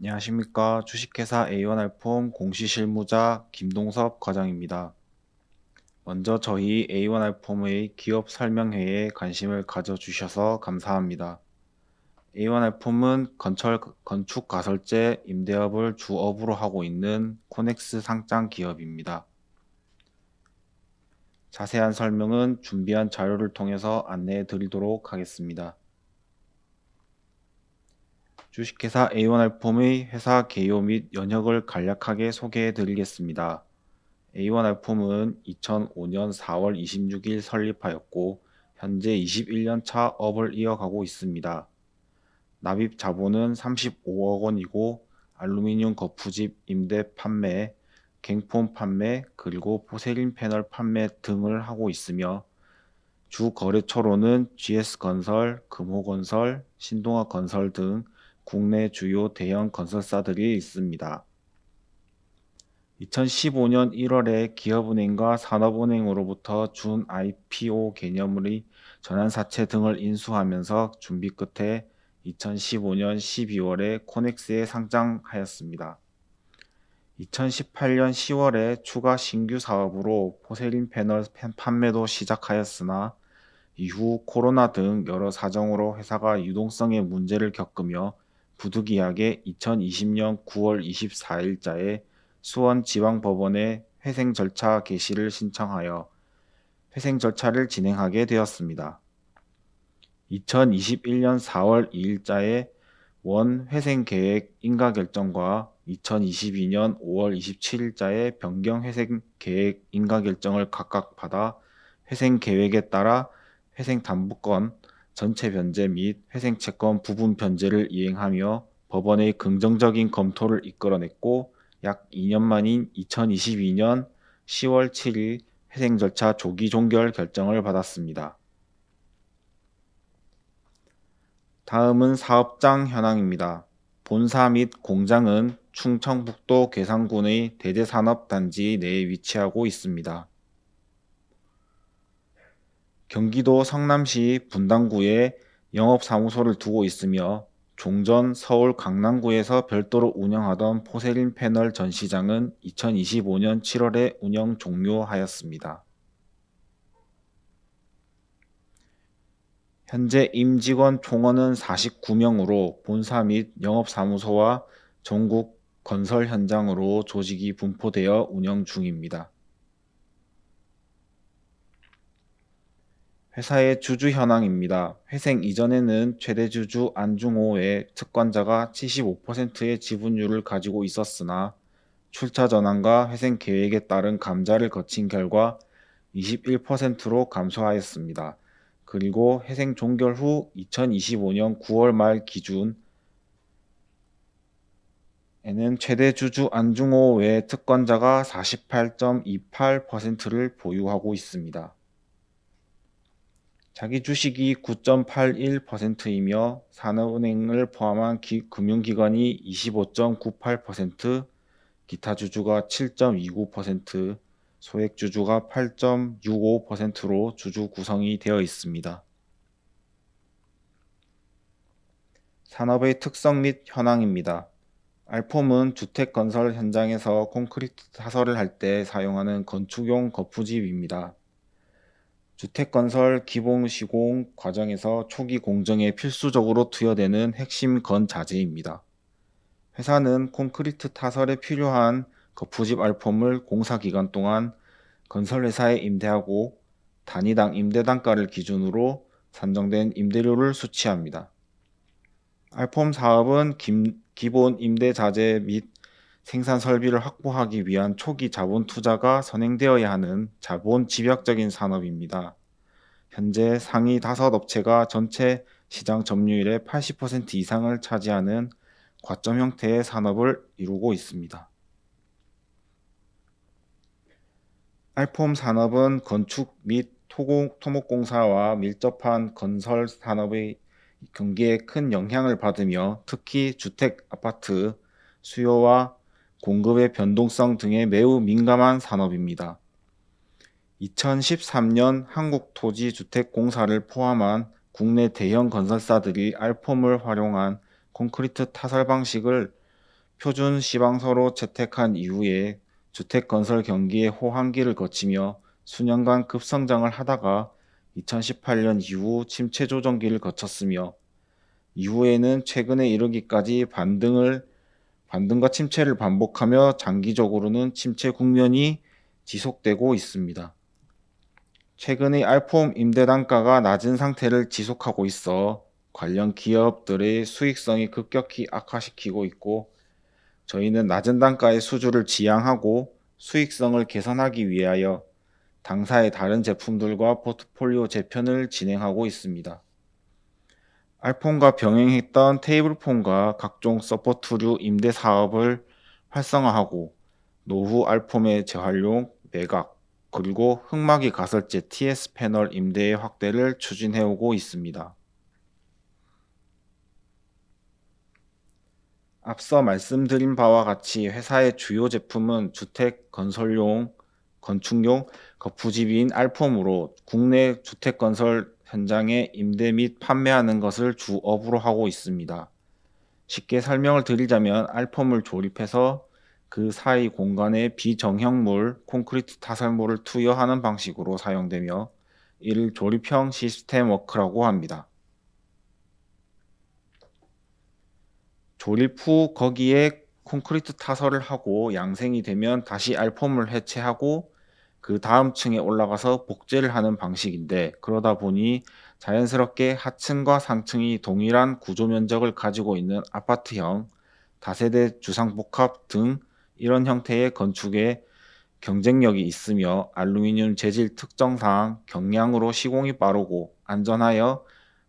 안녕하십니까. 주식회사 A1알폼 공시실무자 김동섭 과장입니다. 먼저 저희 A1알폼의 기업 설명회에 관심을 가져주셔서 감사합니다. A1알폼은 건설, 건축 가설재 임대업을 주업으로 하고 있는 코넥스 상장 기업입니다. 자세한 설명은 준비한 자료를 통해서 안내해 드리도록 하겠습니다. 주식회사 A1알폼의 회사 개요 및 연역을 간략하게 소개해 드리겠습니다. A1알폼은 2005년 4월 26일 설립하였고 현재 21년 차 업을 이어가고 있습니다. 납입 자본은 35억 원이고 알루미늄 거푸집 임대 판매, 갱폼 판매, 그리고 포세린 패널 판매 등을 하고 있으며 주 거래처로는 GS건설, 금호건설, 신동아건설 등 국내 주요 대형 건설사들이 있습니다. 2015년 1월에 기업은행과 산업은행으로부터 준 IPO 개념의 전환사채 등을 인수하면서 준비 끝에 2015년 12월에 코넥스에 상장하였습니다. 2018년 10월에 추가 신규 사업으로 포세린 패널 판매도 시작하였으나 이후 코로나 등 여러 사정으로 회사가 유동성의 문제를 겪으며 부득이하게 2020년 9월 24일자에 수원 지방법원에 회생 절차 개시를 신청하여 회생 절차를 진행하게 되었습니다. 2021년 4월 2일자에 원 회생 계획 인가 결정과 2022년 5월 27일자에 변경 회생 계획 인가 결정을 각각 받아 회생 계획에 따라 회생 담보권 전체 변제 및 회생 채권 부분 변제를 이행하며 법원의 긍정적인 검토를 이끌어냈고 약 2년 만인 2022년 10월 7일 회생 절차 조기 종결 결정을 받았습니다. 다음은 사업장 현황입니다. 본사 및 공장은 충청북도 괴산군의 대제산업단지 내에 위치하고 있습니다. 경기도 성남시 분당구에 영업사무소를 두고 있으며 종전 서울 강남구에서 별도로 운영하던 포세린 패널 전시장은 2025년 7월에 운영 종료하였습니다. 현재 임직원 총원은 49명으로 본사 및 영업사무소와 전국 건설 현장으로 조직이 분포되어 운영 중입니다. 회사의 주주 현황입니다. 회생 이전에는 최대 주주 안중호의 특권자가 75%의 지분율을 가지고 있었으나 출차 전환과 회생 계획에 따른 감자를 거친 결과 21%로 감소하였습니다. 그리고 회생 종결 후 2025년 9월 말 기준 에는 최대 주주 안중호 외 특권자가 48.28%를 보유하고 있습니다. 자기 주식이 9.81%이며 산업은행을 포함한 기, 금융기관이 25.98%, 기타 주주가 7.29%, 소액 주주가 8.65%로 주주 구성이 되어 있습니다. 산업의 특성 및 현황입니다. 알폼은 주택 건설 현장에서 콘크리트 타설을 할 때 사용하는 건축용 거푸집입니다. 주택 건설 기본 시공 과정에서 초기 공정에 필수적으로 투여되는 핵심 건자재입니다. 회사는 콘크리트 타설에 필요한 거푸집 알폼을 공사 기간 동안 건설회사에 임대하고 단위당 임대 단가를 기준으로 산정된 임대료를 수취합니다. 알폼 사업은 김, 기본 임대 자재 및 생산 설비를 확보하기 위한 초기 자본 투자가 선행되어야 하는 자본 집약적인 산업입니다. 현재 상위 다섯 업체가 전체 시장 점유율의 80% 이상을 차지하는 과점 형태의 산업을 이루고 있습니다. 알폼 산업은 건축 및 토목공사와 밀접한 건설 산업의 경기에 큰 영향을 받으며 특히 주택, 아파트, 수요와 공급의 변동성 등에 매우 민감한 산업입니다. 2013년 한국토지주택공사를 포함한 국내 대형 건설사들이 알폼을 활용한 콘크리트 타설 방식을 표준 시방서로 채택한 이후에 주택 건설 경기의 호황기를 거치며 수년간 급성장을 하다가 2018년 이후 침체 조정기를 거쳤으며 이후에는 최근에 이르기까지 반등을 반등과 침체를 반복하며 장기적으로는 침체 국면이 지속되고 있습니다. 최근의 알폼 임대 단가가 낮은 상태를 지속하고 있어 관련 기업들의 수익성이 급격히 악화시키고 있고 저희는 낮은 단가의 수주를 지양하고 수익성을 개선하기 위하여 당사의 다른 제품들과 포트폴리오 재편을 진행하고 있습니다. 알폰과 병행했던 테이블폰과 각종 서포트류 임대 사업을 활성화하고 노후 알폼의 재활용, 매각, 그리고 흑마기 가설재 TS 패널 임대의 확대를 추진해오고 있습니다. 앞서 말씀드린 바와 같이 회사의 주요 제품은 주택 건설용, 건축용 거푸집인 알폼으로 국내 주택 건설 현장에 임대 및 판매하는 것을 주업으로 하고 있습니다. 쉽게 설명을 드리자면 알폼을 조립해서 그 사이 공간에 비정형물, 콘크리트 타설물을 투여하는 방식으로 사용되며 이를 조립형 시스템 워크라고 합니다. 조립 후 거기에 콘크리트 타설을 하고 양생이 되면 다시 알폼을 해체하고 그 다음 층에 올라가서 복제를 하는 방식인데 그러다 보니 자연스럽게 하층과 상층이 동일한 구조 면적을 가지고 있는 아파트형, 다세대 주상복합 등 이런 형태의 건축에 경쟁력이 있으며 알루미늄 재질 특성상 경량으로 시공이 빠르고 안전하여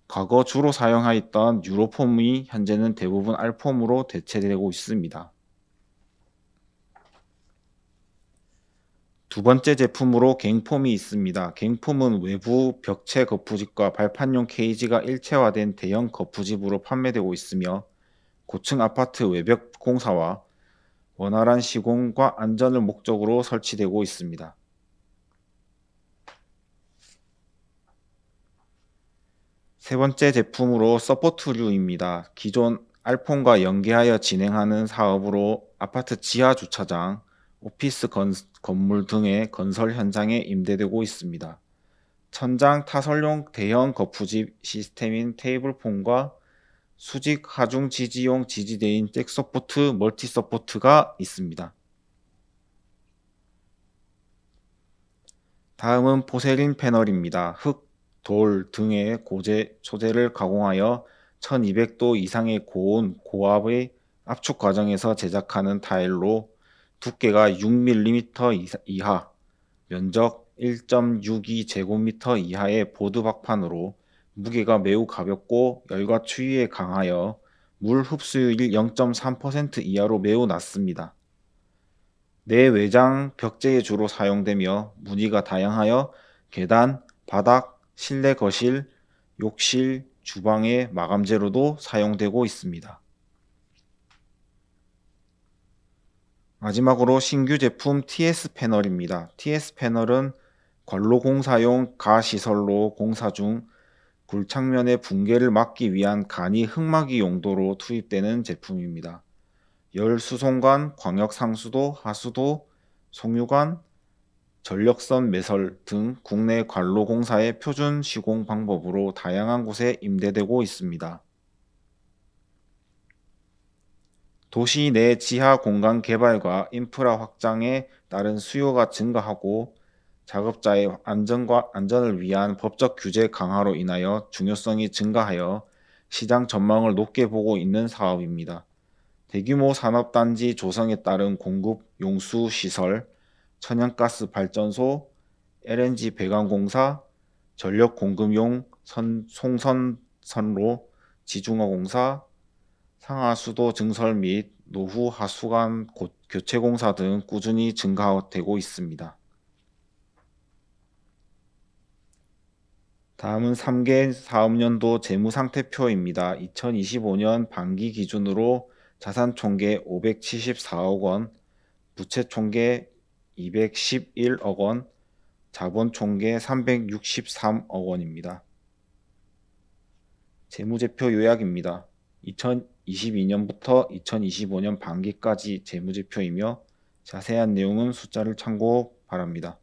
과거 주로 사용하였던 유로폼이 현재는 대부분 알폼으로 대체되고 있습니다. 두 번째 제품으로 갱폼이 있습니다. 갱폼은 외부 벽체 거푸집과 발판용 케이지가 일체화된 대형 거푸집으로 판매되고 있으며 고층 아파트 외벽 공사와 원활한 시공과 안전을 목적으로 설치되고 있습니다. 세 번째 제품으로 서포트류입니다. 기존 알폰과 연계하여 진행하는 사업으로 아파트 지하 주차장, 오피스 건, 건물 등의 건설 현장에 임대되고 있습니다. 천장 타설용 대형 거푸집 시스템인 테이블폰과 수직 하중 지지용 지지대인 잭 서포트 멀티 서포트가 있습니다. 다음은 포세린 패널입니다. 흙, 돌 등의 고재 소재를 가공하여 1200도 이상의 고온, 고압의 압축 과정에서 제작하는 타일로 두께가 6mm 이하, 면적 1.62 제곱미터 이하의 보드 박판으로 무게가 매우 가볍고 열과 추위에 강하여 물 흡수율이 0.3% 이하로 매우 낮습니다. 내외장 벽재에 주로 사용되며 무늬가 다양하여 계단, 바닥, 실내 거실, 욕실, 주방의 마감재로도 사용되고 있습니다. 마지막으로 신규 제품 TS 패널입니다. TS 패널은 관로 공사용 가시설로 공사 중 굴착면의 붕괴를 막기 위한 간이 흙막이 용도로 투입되는 제품입니다. 열 수송관, 광역 상수도, 하수도, 송유관, 전력선 매설 등 국내 관로 공사의 표준 시공 방법으로 다양한 곳에 임대되고 있습니다. 도시 내 지하 공간 개발과 인프라 확장에 따른 수요가 증가하고 작업자의 안전과 안전을 위한 법적 규제 강화로 인하여 중요성이 증가하여 시장 전망을 높게 보고 있는 사업입니다. 대규모 산업단지 조성에 따른 공급 용수 시설, 천연가스 발전소, LNG 배관공사, 전력 공급용 선, 송선 선로, 지중화 공사, 상하수도 증설 및 노후 하수관 교체 공사 등 꾸준히 증가되고 있습니다. 다음은 3개 사업년도 재무상태표입니다. 2025년 반기 기준으로 자산 총계 574억 원, 부채 총계 211억 원, 자본 총계 363억 원입니다. 재무제표 요약입니다. 2000, 2022년부터 2025년 반기까지 재무제표이며 자세한 내용은 숫자를 참고 바랍니다.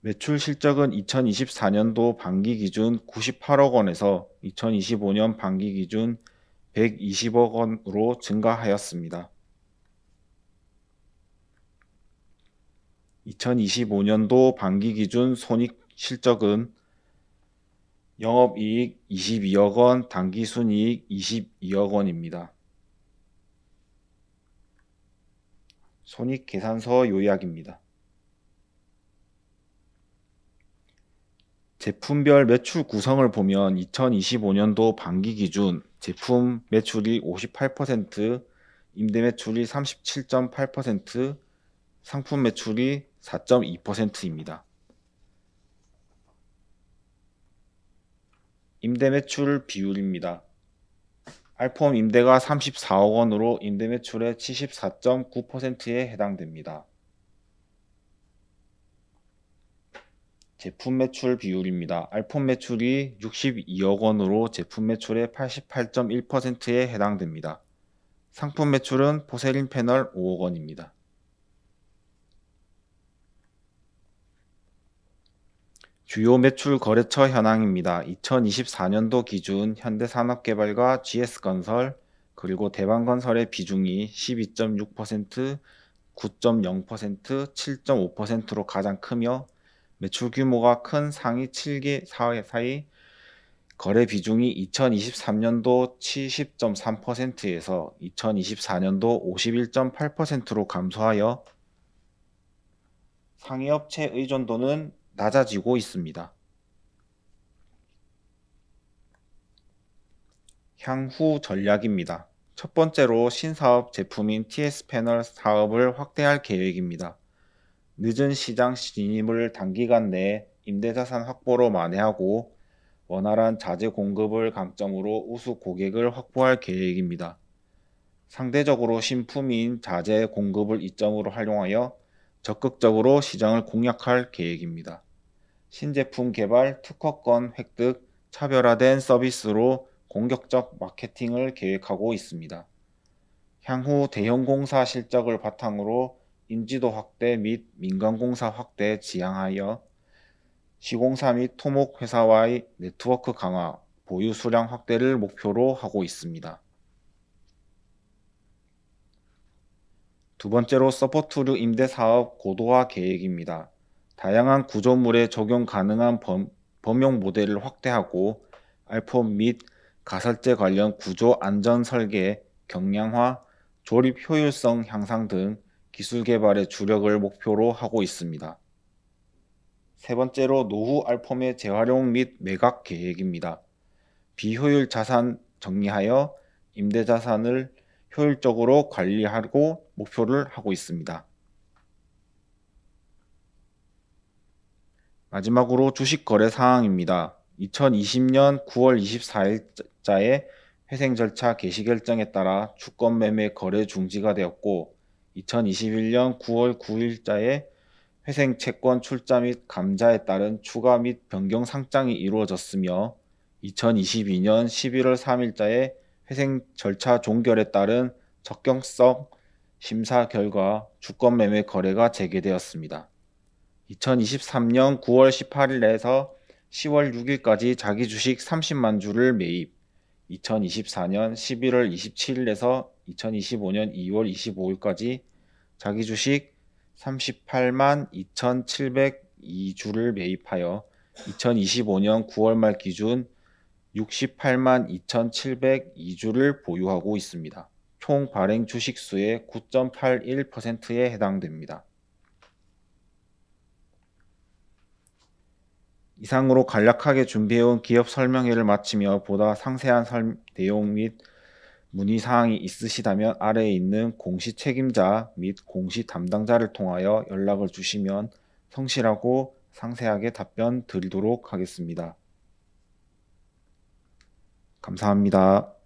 매출 실적은 2024년도 반기 기준 98억 원에서 2025년 반기 기준 120억 원으로 증가하였습니다. 2025년도 반기 기준 손익 실적은 영업이익 22억 원, 당기순이익 22억 원입니다. 손익 계산서 요약입니다. 제품별 매출 구성을 보면 2025년도 반기 기준 제품 매출이 58%, 임대 매출이 37.8%, 상품 매출이 4.2%입니다. 임대 매출 비율입니다. 알폼 임대가 34억 원으로 임대 매출의 74.9%에 해당됩니다. 제품 매출 비율입니다. 알폼 매출이 62억 원으로 제품 매출의 88.1%에 해당됩니다. 상품 매출은 포세린 패널 5억 원입니다. 주요 매출 거래처 현황입니다. 2024년도 기준 현대산업개발과 GS건설 그리고 대방건설의 비중이 12.6%, 9.0%, 7.5%로 가장 크며 매출 규모가 큰 상위 7개 사회 거래 비중이 2023년도 70.3%에서 2024년도 51.8%로 감소하여 상위 업체 의존도는 낮아지고 있습니다. 향후 전략입니다. 첫 번째로 신사업 제품인 TS 패널 사업을 확대할 계획입니다. 늦은 시장 진입을 단기간 내에 임대자산 확보로 만회하고 원활한 자재 공급을 강점으로 우수 고객을 확보할 계획입니다. 상대적으로 신품인 자재 공급을 이점으로 활용하여 적극적으로 시장을 공략할 계획입니다. 신제품 개발, 특허권 획득, 차별화된 서비스로 공격적 마케팅을 계획하고 있습니다. 향후 대형 공사 실적을 바탕으로 인지도 확대 및 민간공사 확대 지향하여 시공사 및 토목 회사와의 네트워크 강화, 보유 수량 확대를 목표로 하고 있습니다. 두 번째로 서포트류 임대 사업 고도화 계획입니다. 다양한 구조물에 적용 가능한 범, 범용 모델을 확대하고 알폼 및 가설재 관련 구조 안전 설계, 경량화, 조립 효율성 향상 등 기술 개발에 주력을 목표로 하고 있습니다. 세 번째로 노후 알폼의 재활용 및 매각 계획입니다. 비효율 자산 정리하여 임대 자산을 효율적으로 관리하고 목표를 하고 있습니다. 마지막으로 주식 거래 사항입니다. 2020년 9월 24일자에 회생 절차 개시 결정에 따라 주권 매매 거래 중지가 되었고 2021년 9월 9일자에 회생 채권 출자 및 감자에 따른 추가 및 변경 상장이 이루어졌으며 2022년 11월 3일자에 회생 절차 종결에 따른 적격성 심사 결과 주권 매매 거래가 재개되었습니다. 2023년 9월 18일에서 10월 6일까지 자기 주식 30만 주를 매입, 2024년 11월 27일에서 2025년 2월 25일까지 자기 주식 38만 2,702주를 매입하여 2025년 9월 말 기준 68만 2,702주를 보유하고 있습니다. 총 발행 주식 수의 9.81%에 해당됩니다. 이상으로 간략하게 준비해온 기업 설명회를 마치며 보다 상세한 설, 내용 및 문의 사항이 있으시다면 아래에 있는 공시 책임자 및 공시 담당자를 통하여 연락을 주시면 성실하고 상세하게 답변 드리도록 하겠습니다. 감사합니다.